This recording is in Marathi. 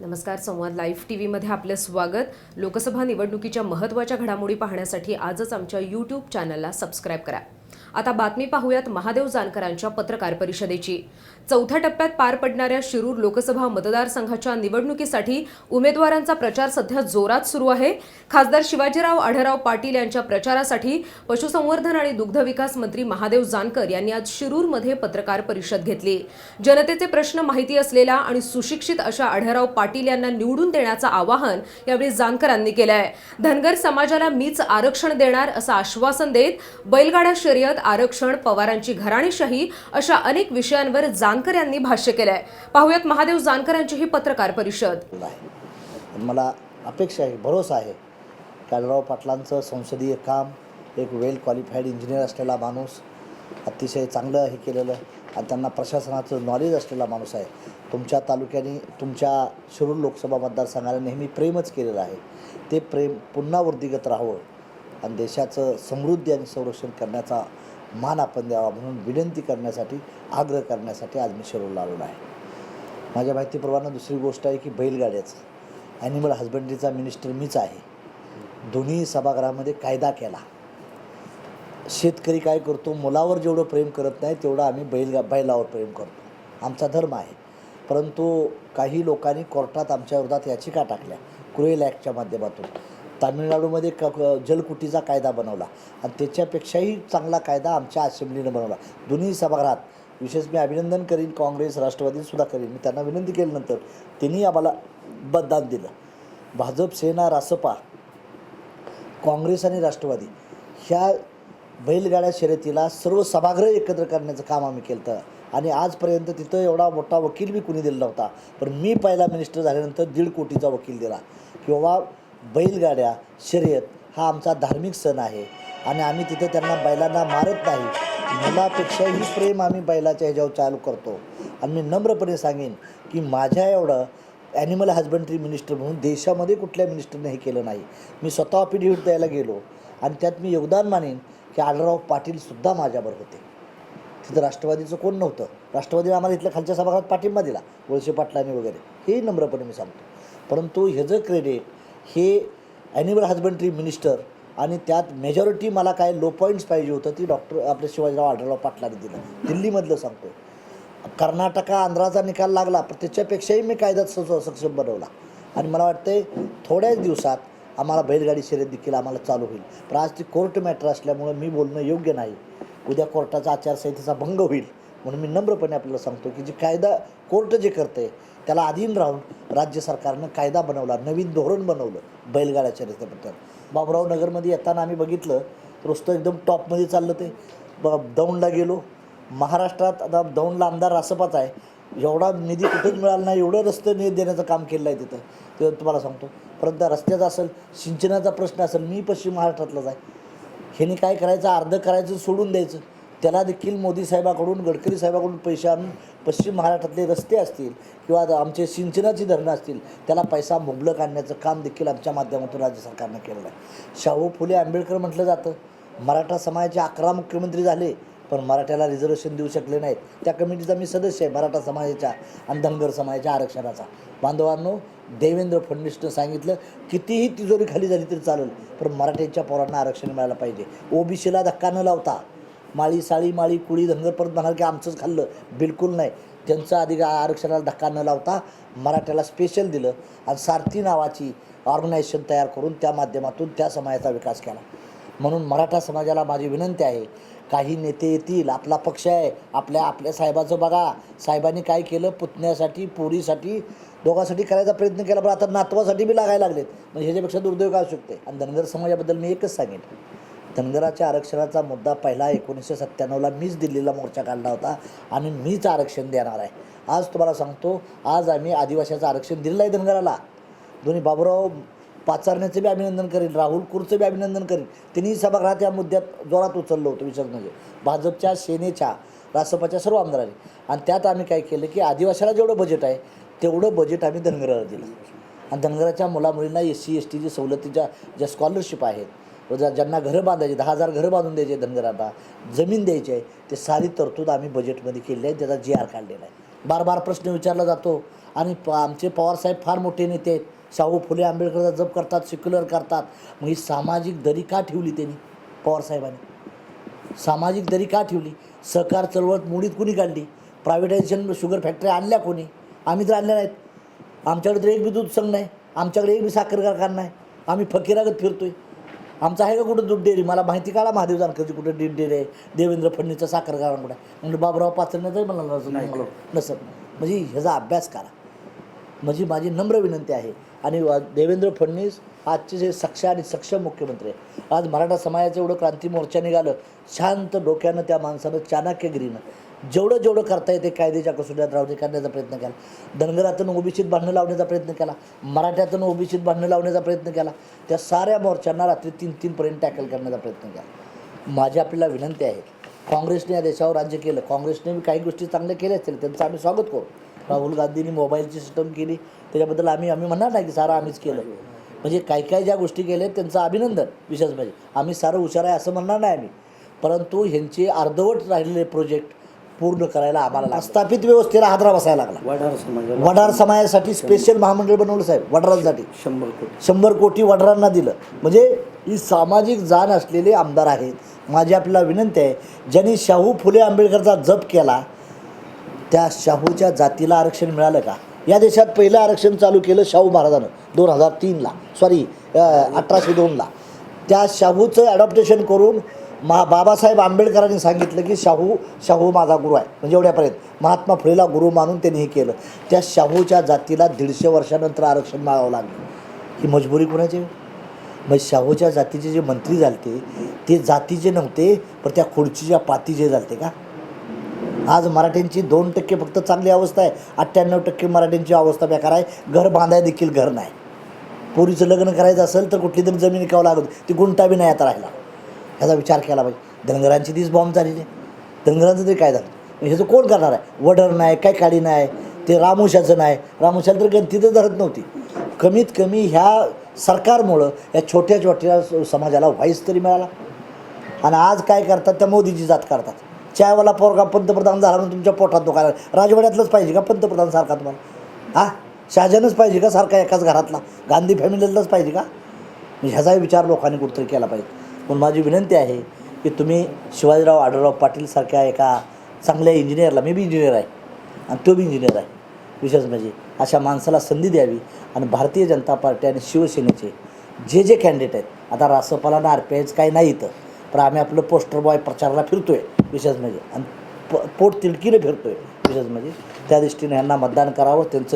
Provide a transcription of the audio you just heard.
नमस्कार संवाद लाईव्ह टी व्हीमध्ये आपलं स्वागत. लोकसभा निवडणुकीच्या महत्त्वाच्या घडामोडी पाहण्यासाठी आजच आमच्या यूट्यूब चॅनलला सबस्क्राईब करा. आता बातमी पाहूयात महादेव जानकरांच्या पत्रकार परिषदेची. चौथ्या टप्प्यात पार पडणाऱ्या शिरूर लोकसभा मतदारसंघाच्या निवडणुकीसाठी उमेदवारांचा प्रचार सध्या जोरात सुरू आहे. खासदार शिवाजीराव आढळराव पाटील यांच्या प्रचारासाठी पशुसंवर्धन आणि दुग्धविकास मंत्री महादेव जानकर यांनी आज शिरूरमध्ये पत्रकार परिषद घेतली. जनतेचे प्रश्न माहिती असलेल्या आणि सुशिक्षित अशा आढळराव पाटील यांना निवडून देण्याचं आवाहन यावेळी जानकरांनी केलं आहे धनगर समाजाला मीच आरक्षण देणार असं आश्वासन देत बैलगाडा शर्यत आरक्षण पवारांची घराणीशाही अशा अनेक विषयांवर जानकर यांनी भाष्य केलंय. पाहुयात महादेव जानकर यांची ही पत्रकार परिषद. आहे मला अपेक्षा आहे भरोसा आहे कालराव पाटलांचं संसदीय काम एक वेल क्वालिफाईड इंजिनियर असलेला माणूस अतिशय चांगलं हे केलेलं आणि त्यांना प्रशासनाचं नॉलेज असलेला माणूस आहे. तुमच्या तालुक्याने तुमच्या शिरूर लोकसभा मतदारसंघाला नेहमी प्रेमच केलेलं आहे. ते प्रेम पुन्हा वृद्धिगत राहावं आणि देशाचं समृद्धी आणि संरक्षण करण्याचा मान आपण द्यावा म्हणून विनंती करण्यासाठी आग्रह करण्यासाठी आज मी शिरोला आलेलो आहे. माझ्या माहितीप्रमाणे दुसरी गोष्ट आहे की बैलगाड्याचं. ॲनिमल हजबंडरीचा मिनिस्टर मीच आहे. दोन्ही सभागृहामध्ये कायदा केला. शेतकरी काय करतो मुलावर जेवढं प्रेम करत नाही तेवढं आम्ही बैल बैलावर प्रेम करतो. आमचा धर्म आहे. परंतु काही लोकांनी कोर्टात आमच्या विरोधात याचिका टाकल्या क्रुएल ॲक्टच्या माध्यमातून. तामिळनाडूमध्ये क जलकुटीचा कायदा बनवला आणि त्याच्यापेक्षाही चांगला कायदा आमच्या असेंब्लीनं बनवला. दोन्ही सभागृहात विशेष मी अभिनंदन करीन काँग्रेस राष्ट्रवादीसुद्धा करीन. मी त्यांना विनंती केल्यानंतर त्यांनी आम्हाला मतदान दिलं. भाजप सेना रासपा काँग्रेस आणि राष्ट्रवादी ह्या बैलगाड्या शर्यतीला सर्व सभागृह एकत्र करण्याचं काम आम्ही केलं तर आणि आजपर्यंत तिथं एवढा मोठा वकील बी कुणी दिला नव्हता. पण मी पहिला मिनिस्टर झाल्यानंतर दीड कोटीचा वकील दिला. किंवा बैलगाड्या शर्यत हा आमचा धार्मिक सण आहे. आणि आम्ही तिथे त्यांना बैलांना मारत नाही. मुलापेक्षाही प्रेम आम्ही बैलाच्या ह्याच्यावर चालू करतो. आणि मी नम्रपणे सांगेन की माझ्या एवढं ॲनिमल हजबंड्री मिनिस्टर म्हणून देशामध्ये कुठल्या मिनिस्टरने हे केलं नाही. मी स्वतः अफिडेव्हिट द्यायला गेलो. आणि त्यात मी योगदान मानेन की आढळराव पाटीलसुद्धा माझ्यावर होते. तिथं राष्ट्रवादीचं कोण नव्हतं? राष्ट्रवादीने आम्हाला इथल्या खालच्या सभागृहात पाठिंबा दिला वळसे पाटलांनी वगैरे. हे नम्रपणे मी सांगतो. परंतु ह्याचं क्रेडिट हे ॲनिमल हजबंड्री मिनिस्टर आणि त्यात मेजॉरिटी मला काय लो पॉईंट्स पाहिजे होतं ती डॉक्टर आपले शिवाजीराव आढळराव पाटलाने दिलं. दिल्लीमधलं सांगतो कर्नाटका आंध्राचा निकाल लागला पण त्याच्यापेक्षाही मी कायदा स सक्षम बनवला. आणि मला वाटतं थोड्याच दिवसात आम्हाला बैलगाडी शर्यत देखील आम्हाला चालू होईल. पण आज ती कोर्ट मॅटर असल्यामुळं मी बोलणं योग्य नाही. उद्या कोर्टाचा आचारसंहितेचा भंग होईल. म्हणून मी नम्रपणे आपल्याला सांगतो की जे कायदा कोर्ट जे करते त्याला अधीन राहून राज्य सरकारनं कायदा बनवला नवीन धोरण बनवलं बैलगाड्या शर्यतीबद्दल बाबुराव नगरमध्ये येताना आम्ही बघितलं रस्तं एकदम टॉपमध्ये चाललं ते. ब दौंडला गेलो. महाराष्ट्रात आता दौंडला आमदार रासपाच आहे. एवढा निधी कुठेच मिळाला नाही एवढं रस्ते निधी देण्याचं काम केलं आहे तिथं. ते तुम्हाला सांगतो. परंतु रस्त्याचा असेल सिंचनाचा प्रश्न असेल मी पश्चिम महाराष्ट्रातलाच आहे. ह्यानी काय करायचं अर्ध करायचं सोडून द्यायचं. त्याला देखील मोदी साहेबाकडून गडकरी साहेबाकडून पैसे आणून पश्चिम महाराष्ट्रातले रस्ते असतील किंवा आमचे सिंचनाची धरणं असतील त्याला पैसा मुबलक आणण्याचं काम देखील आमच्या माध्यमातून राज्य सरकारनं केलेलं आहे. शाहू फुले आंबेडकर म्हटलं जातं मराठा समाजाचे अकरा मुख्यमंत्री झाले पण मराठ्याला रिझर्वेशन देऊ शकले नाहीत. त्या कमिटीचा मी सदस्य आहे मराठा समाजाच्या आणि धनगर समाजाच्या आरक्षणाचा. बांधवांनो देवेंद्र फडणवीसनं सांगितलं कितीही तिजोरी खाली झाली तरी चालेल पण मराठ्यांच्या पोरांना आरक्षण मिळायला पाहिजे. ओबीसीला धक्का न लावता माळी साळी माळी कुळी धनगर परत म्हणाल की आमचंच खाल्लं. बिलकुल नाही. त्यांचं अधिक आरक्षणाला धक्का न लावता मराठ्याला स्पेशल दिलं आणि सारथी नावाची ऑर्गनायझेशन तयार करून त्या माध्यमातून त्या समाजाचा विकास केला. म्हणून मराठा समाजाला माझी विनंती आहे काही नेते येतील आपला पक्ष आहे आपल्या आपल्या साहेबाचं बघा. साहेबांनी काय केलं? पुतण्यासाठी पोरीसाठी दोघांसाठी करायचा प्रयत्न केला पण आता नातवासाठी बी लागायला लागलेत. म्हणजे ह्याच्यापेक्षा दुर्दैव काय असू शकते. आणि धनगर समाजाबद्दल मी एकच सांगेन. धनगराच्या आरक्षणाचा मुद्दा पहिला एकोणीसशे सत्त्याण्णवला मीच दिल्लीला मोर्चा काढला होता आणि मीच आरक्षण देणार आहे. आज तुम्हाला सांगतो आज आम्ही आदिवासीचं आरक्षण दिलेलं आहे धनगराला. दोन्ही बाबुराव पाचारण्याचं बी अभिनंदन करेन राहुल कुरचं बी अभिनंदन करेन. तिन्ही सभागृहात या मुद्द्यात जोरात उचललं होतं विचार म्हणजे. भाजपच्या सेनेच्या रासपाच्या सर्व आमदारांनी. आणि त्यात आम्ही काय केलं की आदिवासीला जेवढं बजेट आहे तेवढं बजेट आम्ही धनगराला दिलं. आणि धनगराच्या मुलामुलींना एस सी एस टीची सवलतीच्या ज्या स्कॉलरशिप आहेत व ज्यांना घरं बांधायची दहा हजार घरं बांधून द्यायचे धनगरांना जमीन द्यायची आहे ते सारी तरतूद आम्ही बजेटमध्ये केली आहे त्याचा जी आर काढलेला आहे. बार बार प्रश्न विचारला जातो. आणि प आमचे पवारसाहेब फार मोठे नेते आहेत. शाहू फुले आंबेडकरचा जप करतात सेक्युलर करतात. मग ही सामाजिक दरी का ठेवली त्यांनी पवारसाहेबांनी सामाजिक दरी का ठेवली? सहकार चळवळ मुडीत कुणी काढली? प्रायव्हेटायझेशन शुगर फॅक्टरी आणल्या कोणी? आम्ही तर आणल्या नाहीत. आमच्याकडे तर एक बी दूध संघ नाही. आमच्याकडे एक बी साखर कारखाना नाही. आम्ही फकीरागत फिरतोय. आमचं आहे का कुठं दूध डेअरी? मला माहिती काढा महादेव जानकरची कुठं दूध डेअरी आहे. देवेंद्र फडणवीसचा साखर कुठं म्हणजे बाबुराव पाचरने तरी मला नसत मला नसत. म्हणजे ह्याचा अभ्यास करा. म्हणजे माझी नम्र विनंती आहे. आणि देवेंद्र फडणवीस आजचे जे सक्ष आणि सक्षम मुख्यमंत्री आहे आज मराठा समाजाचं एवढं क्रांती मोर्चा निघालं शांत डोक्यानं त्या माणसानं चाणक्यगिरीनं जेवढं जेवढं करता येते कायद्याच्या कसोट्यात राहणे करण्याचा प्रयत्न केला. धनगरातून ओबीसीत भांडणं लावण्याचा प्रयत्न केला. मराठ्यातून ओबीसीत भांडणं लावण्याचा प्रयत्न केला. त्या साऱ्या मोर्चांना रात्री तीन तीनपर्यंत टॅकल करण्याचा प्रयत्न केला. माझी आपल्याला विनंती आहे काँग्रेसने या देशावर राज्य केलं. काँग्रेसने काही गोष्टी चांगल्या केल्या असतील त्यांचं आम्ही स्वागत करू. राहुल गांधींनी मोबाईलची सिस्टम केली. त्याच्याबद्दल आम्ही आम्ही म्हणणार नाही की सारं आम्हीच केलं. म्हणजे काही काही ज्या गोष्टी केल्या त्यांचं अभिनंदन विशेष म्हणजे. आम्ही सारं हुशार आहे असं म्हणणार नाही आम्ही. परंतु ह्यांचे अर्धवट राहिलेले प्रोजेक्ट पूर्ण करायला आम्हाला लागलं. स्थापित व्यवस्थेला हादरा बसायला लागला. वडार समाजाला. वडार समाजासाठी स्पेशल महामंडळ बनवलं साहेब वडारांसाठी. शंभर कोटी. शंभर कोटी वडरांना दिलं. म्हणजे ही सामाजिक जाण असलेले आमदार आहेत. माझी आपल्याला विनंती आहे ज्यांनी शाहू फुले आंबेडकरचा जप केला त्या शाहूच्या जातीला आरक्षण मिळालं का? या देशात पहिलं आरक्षण चालू केलं शाहू महाराजानं दोन हजार तीनला. सॉरी अठराशे दोनला. त्या शाहूचं ॲडॉप्टेशन करून मा बाबासाहेब आंबेडकरांनी सांगितलं की शाहू शाहू माझा गुरु आहे. म्हणजे एवढ्यापर्यंत. महात्मा फुलेला गुरु मानून त्यांनी हे केलं. त्या शाहूच्या जातीला दीडशे वर्षानंतर आरक्षण मागावं लागलं. ही मजबुरी कोणाची? मग शाहूच्या जातीचे जे मंत्री झालते ते जातीचे नव्हते पण त्या खुर्चीच्या पातीचे झालते का? आज मराठ्यांची दोन टक्के फक्त चांगली अवस्था आहे. अठ्ठ्याण्णव टक्के मराठ्यांची अवस्था बेकार आहे. घर बांधाय देखील घर नाही. पोरीचं लग्न करायचं असेल तर कुठली तरी जमीन विकावं लागत ती गुंटा बी नाही आता राहिला. ह्याचा विचार केला पाहिजे. धनगरांची तीच बॉम्ब झालेली आहे. धनगरांचं तरी काय झालं? ह्याचं कोण करणार आहे? वडर नाही काय काडी नाही ते रामोशाचं नाही. रामोशाला तर गणतीतच धरत नव्हती. कमीत कमी ह्या सरकारमुळं या छोट्या छोट्या समाजाला व्हाईस तरी मिळाला. आणि आज काय करतात? त्या मोदीची जात करतात. चायवाला पोरगा पंतप्रधान झाला म्हणून तुमच्या पोटात दुखायला राजवाड्यातलंच पाहिजे का पंतप्रधान सारखा तुम्हाला? हा? शहाजानच पाहिजे का सारखा एकाच घरातला? गांधी फॅमिलीतलाच पाहिजे का? ह्याचाही विचार लोकांनी कुठंतरी केला पाहिजे. पण माझी विनंती आहे की तुम्ही शिवाजीराव आढळराव पाटीलसारख्या एका चांगल्या इंजिनियरला मी बी इंजिनियर आहे आणि तो बी इंजिनियर आहे विशेष म्हणजे अशा माणसाला संधी द्यावी आणि भारतीय जनता पार्टी आणि शिवसेनेचे जे जे कॅन्डिडेट आहेत आता रासपाला आर पी आयचं काही नाही इथं पण आम्ही आपलं पोस्टर बॉय प्रचाराला फिरतो आहे विशेष म्हणजे आणि प पोट तिडकीने फिरतो आहे विशेष म्हणजे त्या दृष्टीने यांना मतदान करावं त्यांचं